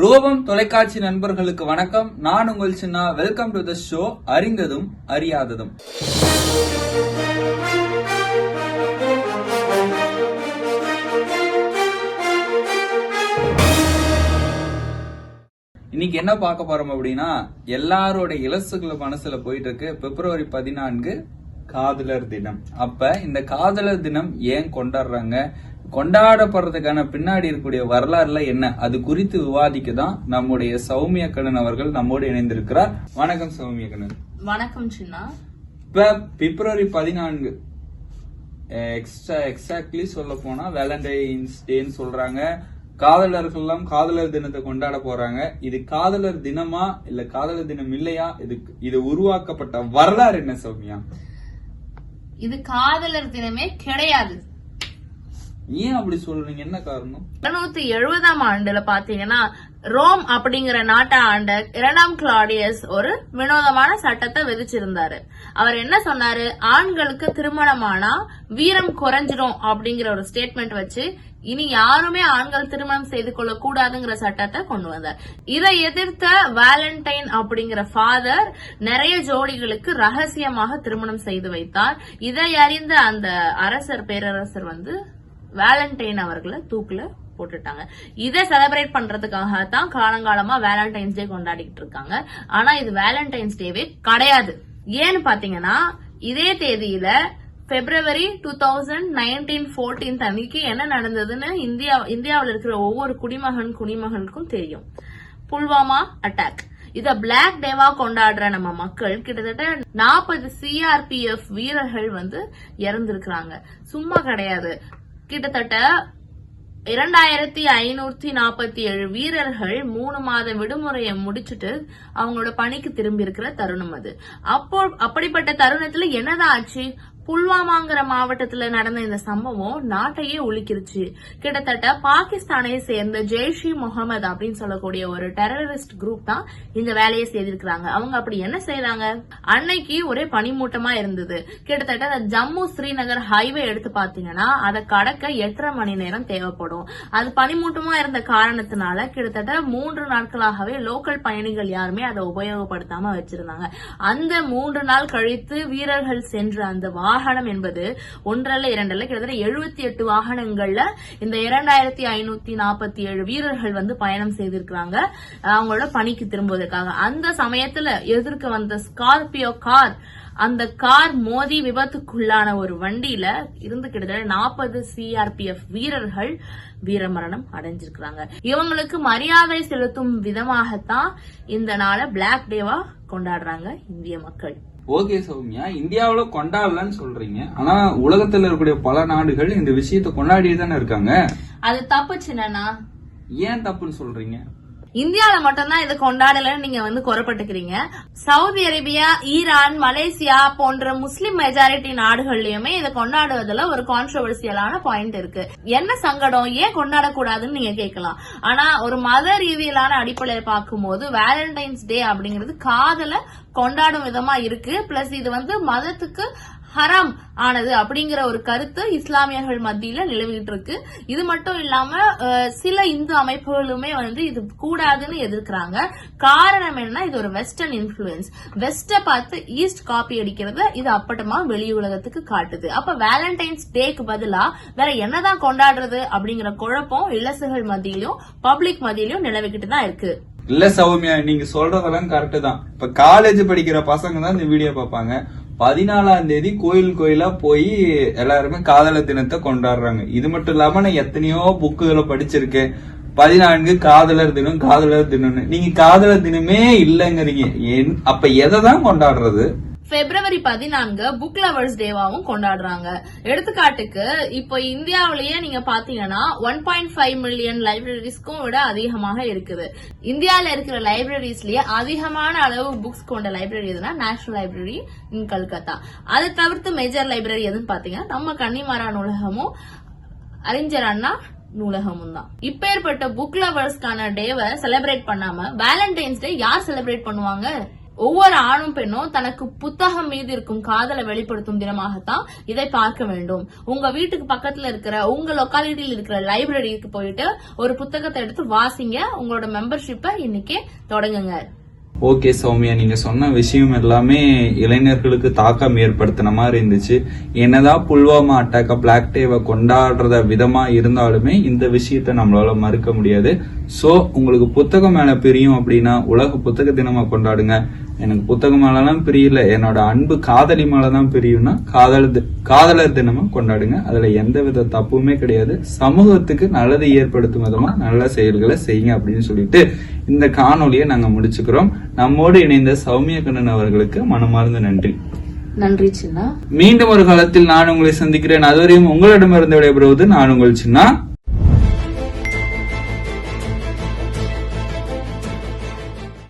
ரூபம் தொலைக்காட்சி நண்பர்களுக்கு வணக்கம். நான் உங்கள் சின்ன. வெல்கம் டு த ஷோ அறிந்ததும் அறியாததும். இன்னைக்கு என்ன பார்க்க போறோம் அப்படின்னா எல்லாரோட இலசுகள் மனசுல போயிட்டு இருக்கு பிப்ரவரி பதினான்கு காதலர் தினம். அப்ப இந்த காதலர் தினம் ஏன் கொண்டாடுறாங்க? கொண்டாடப்படுறதுக்கான பின்னாடி இருக்கக்கூடிய வரலாறுல என்ன? அது குறித்து விவாதிக்க தான் நம்முடைய சௌமிய கண்ணன் அவர்கள் நம்மோடு இணைந்திருக்கிறார். வணக்கம் சௌமிய கண்ணன் வணக்கம் சின்னா. இப்ப பிப்ரவரி பதினான்கு எக்ஸ்ட்ரா எக்ஸாக்ட்லி சொல்ல போனா வேலண்டைன்ஸ் டேன்னு சொல்றாங்க. காதலர்கள் எல்லாம் காதலர் தினத்தை கொண்டாட போறாங்க. இது காதலர் தினமா இல்ல காதலர் தினம் இல்லையா? இது இது உருவாக்கப்பட்ட வரலாறு என்ன சௌமியா? இது காதலர் தினமே கிடையாது. ஏன் அப்படி சொல்றீங்க? என்ன காரணம்? இருநூத்தி எழுபதாம் ஆண்டுல பாத்தீங்கன்னா ரோம் அப்படிங்கிற நாட்டை ஆண்ட இரண்டாம் கிளாடியஸ் ஒரு வினோதமான சட்டத்தை விதிச்சிருந்தாரு. அவர் என்ன சொன்னாரு? ஆண்களுக்கு திருமணமானா வீரம் குறைஞ்சிடும் அப்படிங்கிற ஒரு ஸ்டேட்மெண்ட் வச்சு இனி யாருமே ஆண்கள் திருமணம் செய்து கொள்ள கூடாதுங்கிற சட்டத்தை கொண்டு வந்தார். இதை எதிர்த்த வேலண்டைன் அப்படிங்கிற ஃபாதர் நிறைய ஜோடிகளுக்கு ரகசியமாக திருமணம் செய்து வைத்தார். இதை அறிந்த அந்த அரசர் பேரரசர் வந்து வேலண்டைன் அவர்களை தூக்குல போட்டுட்டாங்க. இதை செலிப்ரேட் பண்றதுக்காக தான் காலங்காலமா வேலண்டைன்ஸ் டே கொண்டாடிட்டு இருக்காங்க. ஆனா இது வேலண்டைன்ஸ் டேவே கிடையாது. ஏன்னு பாத்தீங்கன்னா இதே தேதியில February two thousand nineteen fourteen அன்னைக்கு என்ன நடந்ததுன்னு இந்தியா இந்தியாவில் இருக்கிற ஒவ்வொரு குடிமகன் குடிமகனுக்கும் தெரியும். புல்வாமா அட்டாக் இத பிளாக் டேவா கொண்டாடுற நம்ம மக்கள் கிட்டத்தட்ட நாற்பது சிஆர்பிஎஃப் வீரர்கள் வந்து இறந்திருக்கிறாங்க. சும்மா கிடையாது. கிட்டத்தட்ட இரண்டாயிரத்தி ஐநூத்தி நாற்பத்தி ஏழு வீரர்கள் மூணு மாத விடுமுறையை முடிச்சுட்டு அவங்களோட பணிக்கு திரும்பி இருக்கிற தருணம் அது. அப்போ அப்படிப்பட்ட தருணத்துல என்னதான் ஆச்சு? புல்வாமாங்கிற மாவட்டத்துல நடந்த இந்த சம்பவம் நாட்டையே உலுக்கிருச்சு. கிட்டத்தட்ட பாகிஸ்தானை சேர்ந்த ஜெய்ஷ் இ முகமது அப்படின்னு சொல்லக்கூடிய ஒரு டெரரிஸ்ட் குரூப் தான் இந்த வேலையை செய்திருக்கிறாங்க. அவங்க அப்படி என்ன செய்யறாங்க அன்னைக்கு ஒரே பனிமூட்டமா இருந்தது. கிட்டத்தட்ட அந்த ஜம்மு ஸ்ரீநகர் ஹைவே எடுத்து பாத்தீங்கன்னா அதை கடக்க எட்டரை மணி நேரம் தேவைப்படும். அது பனிமூட்டமா இருந்த காரணத்தினால கிட்டத்தட்ட மூன்று நாட்களாகவே லோக்கல் பயணிகள் யாருமே அதை உபயோகப்படுத்தாம வச்சிருந்தாங்க. அந்த மூன்று நாள் கழித்து வீரர்கள் சென்ற அந்த வாகனம் என்பது ஒன்றல்ல இரண்டல்ல கிட்டத்தட்ட எழுபத்தி எட்டு வாகனங்கள்ல இந்த இரண்டாயிரத்தி ஐநூத்தி நாற்பத்தி ஏழு வீரர்கள் வந்து பயணம் செய்திருக்கிறாங்க. அவங்களோட பணிக்கு திரும்புவதற்காக. அந்த சமயத்துல எதிர்க்க வந்த ஸ்கார்பியோ கார் அந்த கார் மோதி விபத்துக்குள்ளான ஒரு வண்டியில இருந்து கிட்டத்தட்ட நாற்பது சிஆர்பிஎஃப் வீரர்கள் வீரமரணம் அடைஞ்சிருக்கிறாங்க. இவங்களுக்கு மரியாதை செலுத்தும் விதமாகத்தான் இந்த நாளை பிளாக் டேவா கொண்டாடுறாங்க இந்திய மக்கள். ஓகே சௌமியா இந்தியாவுல கொண்டாடலன்னு சொல்றீங்க. ஆனா உலகத்துல இருக்கக்கூடிய பல நாடுகள் இந்த விஷயத்தை கொண்டாடியே தானே இருக்காங்க. அது தப்பு சின்னனா ஏன் தப்புன்னு சொல்றீங்க? இந்தியாவில மட்டும்தான் இதை கொண்டாடலன்னு நீங்க வந்து குறப்பட்டுக்கிறீங்க. சவுதி அரேபியா ஈரான் மலேசியா போன்ற முஸ்லிம் மெஜாரிட்டி நாடுகள்லயுமே இதை கொண்டாடுவதுல ஒரு கான்ட்ரவர்சியலான பாயிண்ட் இருக்கு. என்ன சங்கடம்? ஏன் கொண்டாடக்கூடாதுன்னு நீங்க கேட்கலாம். ஆனா ஒரு மத ரீதியிலான அடிப்படையில பார்க்கும்போது வேலண்டைன்ஸ் டே அப்படிங்கிறது காதல கொண்டாடும் விதமா இருக்கு. பிளஸ் இது வந்து மதத்துக்கு ஹராம் ஆனது அப்படிங்கிற ஒரு கருத்து இஸ்லாமியர்கள் மத்தியில நிலவிட்டு இருக்கு இது மட்டும் இல்லாம சில இந்து அமைப்புகளுமே வந்து இது கூடாதுன்னு எதிர்க்கிறாங்க. காரணம் என்ன இது ஒரு வெஸ்டர்ன் இன்ஃபுளுன்ஸ் வெஸ்ட பார்த்து ஈஸ்ட் காப்பி அடிக்கிறத இது அப்பட்டமா வெளி உலகத்துக்கு காட்டுது. அப்ப வேலண்டைன்ஸ் டேக்கு பதிலா வேற என்னதான் கொண்டாடுறது அப்படிங்கிற குழப்பம் இளசுகள் மத்தியிலும் பப்ளிக் மத்தியிலும் நிலவிக்கிட்டு தான் இருக்கு. இல்ல சௌமியா நீங்க சொல்றதெல்லாம் கரெக்ட் தான். இப்ப காலேஜ் படிக்கிற பசங்க தான் இந்த வீடியோ பார்ப்பாங்க. பதினாலாம் தேதி கோயில் கோயிலா போய் எல்லாருமே காதலர் தினத்தை கொண்டாடுறாங்க. இது மட்டும் இல்லாம நான் எத்தனையோ புக்குகளை படிச்சிருக்கேன். பதினான்கு காதலர் தினம் காதலர் தினம்னு. நீங்க காதலர் தினமே இல்லைங்கிறீங்க. அப்ப எதை தான் கொண்டாடுறது? பிப்ரவரி பதினான்கு புக் லவர்ஸ் டேவாவும் கொண்டாடுறாங்க. எடுத்துக்காட்டுக்கு இப்போ இந்தியாவிலேயே நீங்க பாத்தீங்கன்னா ஒன் பாயிண்ட் ஃபைவ் மில்லியன் லைப்ரரிஸ்க்கும் விட அதிகமாக இருக்குது. இந்தியாவில் இருக்கிற லைப்ரரிஸ்லயே அதிகமான அளவு புக்ஸ் கொண்ட லைப்ரரி எதுனா நேஷனல் லைப்ரரி இன் கல்கத்தா அதை தவிர்த்து மேஜர் லைப்ரரி எதுன்னு பாத்தீங்கன்னா நம்ம கன்னிமாரா நூலகமும் அறிஞர் அண்ணா நூலகமும் தான். இப்பேற்பட்ட புக் லவர்ஸ்க்கான டேவை செலிப்ரேட் பண்ணாம வேலண்டைன்ஸ் டே யார் செலிப்ரேட் பண்ணுவாங்க? ஒவ்வொரு ஆணும் பெண்ணும் தனக்கு புத்தகம் மீது இருக்கும் காதலை வெளிப்படுத்தும் தினமாகத்தான் இதை பார்க்க வேண்டும். உங்க வீட்டுக்கு பக்கத்துல இருக்கிற உங்க லொக்காலிட்டியில் இருக்கிற லைப்ரரிக்கு போயிட்டு ஒரு புத்தகத்தை எடுத்து வாசிங்க. உங்களோட மெம்பர்ஷிப்பை இன்னைக்கு தொடங்குங்க. ஓகே சௌமியா. நீங்க சொன்ன விஷயம் எல்லாமே இளைஞர்களுக்கு தாக்கம் ஏற்படுத்தின மாதிரி இருந்துச்சு. என்னதான் புல்வாமா அட்டாக்க பிளாக் டேவை கொண்டாடுறத விதமா இருந்தாலுமே இந்த விஷயத்த நம்மளால மறுக்க முடியாது. சோ உங்களுக்கு புத்தகம் மேல பிரியும் அப்படின்னா உலக புத்தக தினமா கொண்டாடுங்க. எனக்கு புத்தகம் மேலலாம் பிரியல. என்னோட அன்பு காதலி மேலதான் பிரியும்னா காதல் காதலர் தினமா கொண்டாடுங்க. அதுல எந்த வித தப்புமே கிடையாது. சமூகத்துக்கு நல்லதை ஏற்படுத்தும் விதமா நல்ல செயல்களை செய்யுங்க அப்படின்னு சொல்லிட்டு இந்த காணொளியை நாங்க முடிச்சுக்கிறோம். நம்மோடு இணைந்த சௌமிய கண்ணன் அவர்களுக்கு மனமார்ந்த நன்றி. நன்றி சின்ன. மீண்டும் ஒரு காலத்தில் நான் உங்களை சந்திக்கிறேன். அதுவரையும் உங்களிடமிருந்து விடைபெறுவது நான் உங்கள் சின்னா.